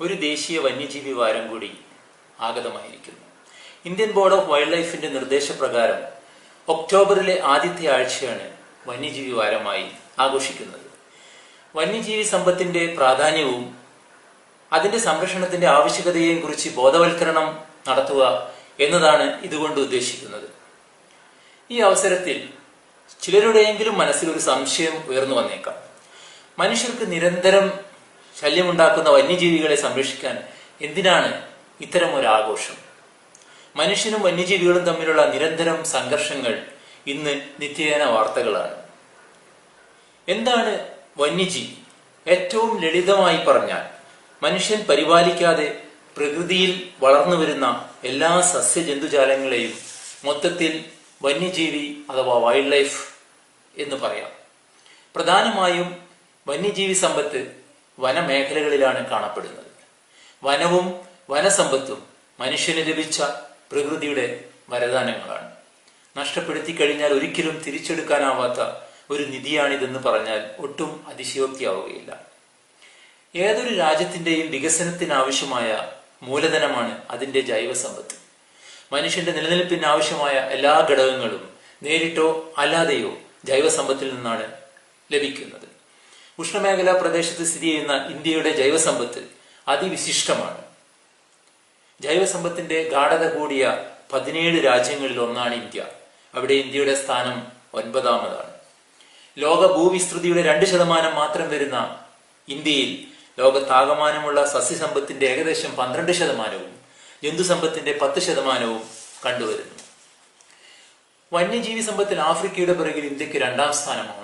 ഒരു ദേശീയ വന്യജീവി വാരം കൂടി ആഗതമായിരിക്കുന്നു. ഇന്ത്യൻ ബോർഡ് ഓഫ് വൈൽഡ് ലൈഫിന്റെ നിർദ്ദേശപ്രകാരം ഒക്ടോബറിലെ ആദ്യത്തെ ആഴ്ചയാണ് വന്യജീവി വാരമായി ആഘോഷിക്കുന്നത്. വന്യജീവി സമ്പത്തിന്റെ പ്രാധാന്യവും അതിന്റെ സംരക്ഷണത്തിന്റെ ആവശ്യകതയെയും കുറിച്ച് ബോധവൽക്കരണം നടത്തുക എന്നതാണ് ഇതുകൊണ്ട് ഉദ്ദേശിക്കുന്നത്. ഈ അവസരത്തിൽ ചിലരുടെയെങ്കിലും മനസ്സിൽ ഒരു സംശയം ഉയർന്നു വന്നേക്കാം. മനുഷ്യർക്ക് നിരന്തരം ശല്യമുണ്ടാക്കുന്ന വന്യജീവികളെ സംരക്ഷിക്കാൻ എന്തിനാണ് ഇത്തരം ഒരു ആഘോഷം? മനുഷ്യനും വന്യജീവികളും തമ്മിലുള്ള നിരന്തരം സംഘർഷങ്ങൾ ഇന്ന് നിത്യേന വാർത്തകളാണ്. എന്താണ് വന്യജീവി? ഏറ്റവും ലളിതമായി പറഞ്ഞാൽ മനുഷ്യൻ പരിപാലിക്കാതെ പ്രകൃതിയിൽ വളർന്നു വരുന്ന എല്ലാ സസ്യജന്തുജാലങ്ങളെയും മൊത്തത്തിൽ വന്യജീവി അഥവാ വൈൽഡ് ലൈഫ് എന്ന് പറയാം. പ്രധാനമായും വന്യജീവി സമ്പത്ത് വനമേഖലകളിലാണ് കാണപ്പെടുന്നത്. വനവും വനസമ്പത്തും മനുഷ്യന് ലഭിച്ച പ്രകൃതിയുടെ വരദാനങ്ങളാണ്. നഷ്ടപ്പെടുത്തി കഴിഞ്ഞാൽ ഒരിക്കലും തിരിച്ചെടുക്കാനാവാത്ത ഒരു നിധിയാണിതെന്ന് പറഞ്ഞാൽ ഒട്ടും അതിശയോക്തിയാവുകയില്ല. ഏതൊരു രാജ്യത്തിന്റെയും വികസനത്തിനാവശ്യമായ മൂലധനമാണ് അതിന്റെ ജൈവസമ്പത്ത്. മനുഷ്യന്റെ നിലനിൽപ്പിന് ആവശ്യമായ എല്ലാ ഘടകങ്ങളും നേരിട്ടോ അല്ലാതെയോ ജൈവസമ്പത്തിൽ നിന്നാണ് ലഭിക്കുന്നത്. ഉഷ്ണമേഖലാ പ്രദേശത്ത് സ്ഥിതി ചെയ്യുന്ന ഇന്ത്യയുടെ ജൈവസമ്പത്ത് അതിവിശിഷ്ടമാണ്. ജൈവസമ്പത്തിന്റെ ഗാഠത കൂടിയ പതിനേഴ് രാജ്യങ്ങളിൽ ഒന്നാണ് ഇന്ത്യ. അവിടെ ഇന്ത്യയുടെ സ്ഥാനം ഒൻപതാമതാണ്. ലോക ഭൂവിസ്തൃതിയുടെ രണ്ട് ശതമാനം മാത്രം വരുന്ന ഇന്ത്യയിൽ ലോകത്താകമാനമുള്ള സസ്യസമ്പത്തിന്റെ ഏകദേശം പന്ത്രണ്ട് ശതമാനവും ജന്തുസമ്പത്തിന്റെ പത്ത് ശതമാനവും കണ്ടുവരുന്നു. വന്യജീവി സമ്പത്തിൽ ആഫ്രിക്കയുടെ പിറകിൽ ഇന്ത്യയ്ക്ക് രണ്ടാം സ്ഥാനമാണുള്ളത്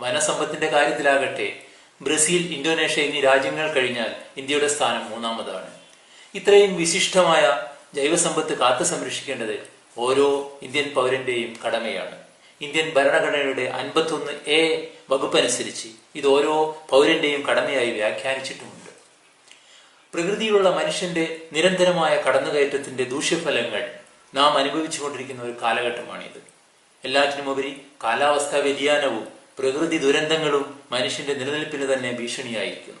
വനസമ്പത്തിന്റെ കാര്യത്തിലാകട്ടെ ബ്രസീൽ ഇന്തോനേഷ്യ എന്നീ രാജ്യങ്ങൾ കഴിഞ്ഞാൽ ഇന്ത്യയുടെ സ്ഥാനം മൂന്നാമതാണ്. ഇത്രയും വിശിഷ്ടമായ ജൈവസമ്പത്ത് കാത്തു സംരക്ഷിക്കേണ്ടത് ഓരോ ഇന്ത്യൻ പൗരന്റെയും കടമയാണ്. ഇന്ത്യൻ ഭരണഘടനയുടെ അൻപത്തൊന്ന് എ വകുപ്പനുസരിച്ച് ഇത് ഓരോ പൗരന്റെയും കടമയായി വ്യാഖ്യാനിച്ചിട്ടുമുണ്ട്. പ്രകൃതിയിലുള്ള മനുഷ്യന്റെ നിരന്തരമായ കടന്നുകയറ്റത്തിന്റെ ദൂഷ്യഫലങ്ങൾ നാം അനുഭവിച്ചുകൊണ്ടിരിക്കുന്ന ഒരു കാലഘട്ടമാണിത്. എല്ലാറ്റിനുമുപരി കാലാവസ്ഥാ വ്യതിയാനവും പ്രകൃതി ദുരന്തങ്ങളും മനുഷ്യന്റെ നിലനിൽപ്പിന് തന്നെ ഭീഷണിയായിരിക്കുന്നു.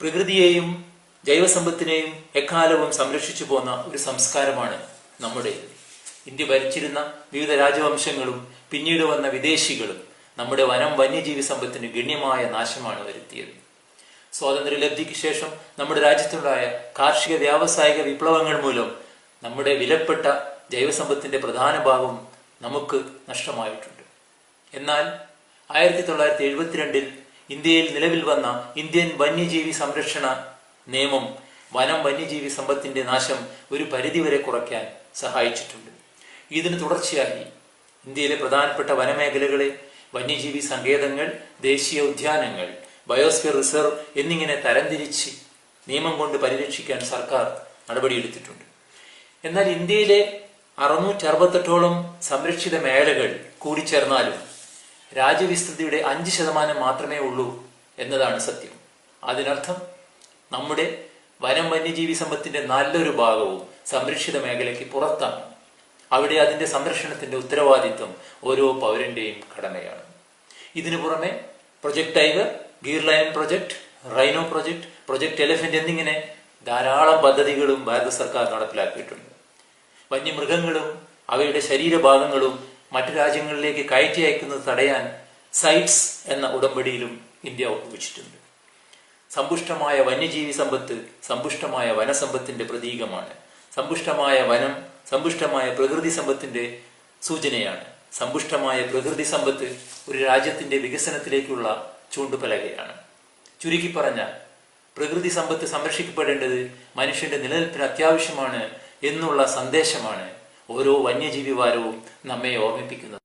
പ്രകൃതിയെയും ജൈവസമ്പത്തിനെയും എക്കാലവും സംരക്ഷിച്ചു പോന്ന ഒരു സംസ്കാരമാണ് നമ്മുടെ ഇന്ത്യ. ഭരിച്ചിരുന്ന വിവിധ രാജവംശങ്ങളും പിന്നീട് വന്ന വിദേശികളും നമ്മുടെ വനം വന്യജീവി സമ്പത്തിന് ഗണ്യമായ നാശമാണ് വരുത്തിയത്. സ്വാതന്ത്ര്യലബ്ധിക്ക് ശേഷം നമ്മുടെ രാജ്യത്തുണ്ടായ കാർഷിക വ്യാവസായിക വിപ്ലവങ്ങൾ മൂലം നമ്മുടെ വിലപ്പെട്ട ജൈവസമ്പത്തിന്റെ പ്രധാന ഭാഗം നമുക്ക് നഷ്ടമായിട്ടുണ്ട്. എന്നാൽ ആയിരത്തി തൊള്ളായിരത്തി എഴുപത്തിരണ്ടിൽ ഇന്ത്യയിൽ നിലവിൽ വന്ന ഇന്ത്യൻ വന്യജീവി സംരക്ഷണ നിയമം വനം വന്യജീവി സമ്പത്തിന്റെ നാശം ഒരു പരിധിവരെ കുറയ്ക്കാൻ സഹായിച്ചിട്ടുണ്ട്. ഇതിന് തുടർച്ചയായി ഇന്ത്യയിലെ പ്രധാനപ്പെട്ട വനമേഖലകളെ വന്യജീവി സങ്കേതങ്ങൾ ദേശീയ ഉദ്യാനങ്ങൾ ബയോസ്ഫിയർ റിസർവ് എന്നിങ്ങനെ തരംതിരിച്ച് നിയമം കൊണ്ട് പരിരക്ഷിക്കാൻ സർക്കാർ നടപടിയെടുത്തിട്ടുണ്ട്. എന്നാൽ ഇന്ത്യയിലെ അറുന്നൂറ്റി അറുപത്തെട്ടോളം സംരക്ഷിത മേഖലകൾ കൂടിച്ചേർന്നാലും രാജ്യവിസ്തൃതിയുടെ അഞ്ച് ശതമാനം മാത്രമേ ഉള്ളൂ എന്നതാണ് സത്യം. അതിനർത്ഥം നമ്മുടെ വനം വന്യജീവി സമ്പത്തിന്റെ നല്ലൊരു ഭാഗവും സംരക്ഷിത മേഖലയ്ക്ക് പുറത്താണ്. അവിടെ അതിന്റെ സംരക്ഷണത്തിന്റെ ഉത്തരവാദിത്വം ഓരോ പൗരന്റെയും കടമയാണ്. ഇതിനു പുറമെ project tiger Gir lion project rhino project project elephant എന്നിങ്ങനെ ധാരാളം പദ്ധതികളും ഭാരത സർക്കാർ നടപ്പിലാക്കിയിട്ടുണ്ട്. വന്യമൃഗങ്ങളും അവയുടെ ശരീരഭാഗങ്ങളും മറ്റു രാജ്യങ്ങളിലേക്ക് കയറ്റി അയക്കുന്നത് തടയാൻ സൈറ്റ്സ് എന്ന ഉടമ്പടിയിലും ഇന്ത്യ ഒപ്പുവെച്ചിട്ടുണ്ട്. സമ്പുഷ്ടമായ വന്യജീവി സമ്പത്ത് സമ്പുഷ്ടമായ വനസമ്പത്തിന്റെ പ്രതീകമാണ്. സമ്പുഷ്ടമായ വനം സമ്പുഷ്ടമായ പ്രകൃതി സമ്പത്തിന്റെ സൂചനയാണ്. സമ്പുഷ്ടമായ പ്രകൃതി സമ്പത്ത് ഒരു രാജ്യത്തിന്റെ വികസനത്തിലേക്കുള്ള ചൂണ്ടുപലകയാണ്. ചുരുക്കി പറഞ്ഞാൽ പ്രകൃതി സമ്പത്ത് സംരക്ഷിക്കപ്പെടേണ്ടത് മനുഷ്യന്റെ നിലനിൽപ്പിന് അത്യാവശ്യമാണ് എന്നുള്ള സന്ദേശമാണ് ഓരോ വന്യജീവി വാരവും നമ്മെ ഓർമ്മിപ്പിക്കുന്നത്.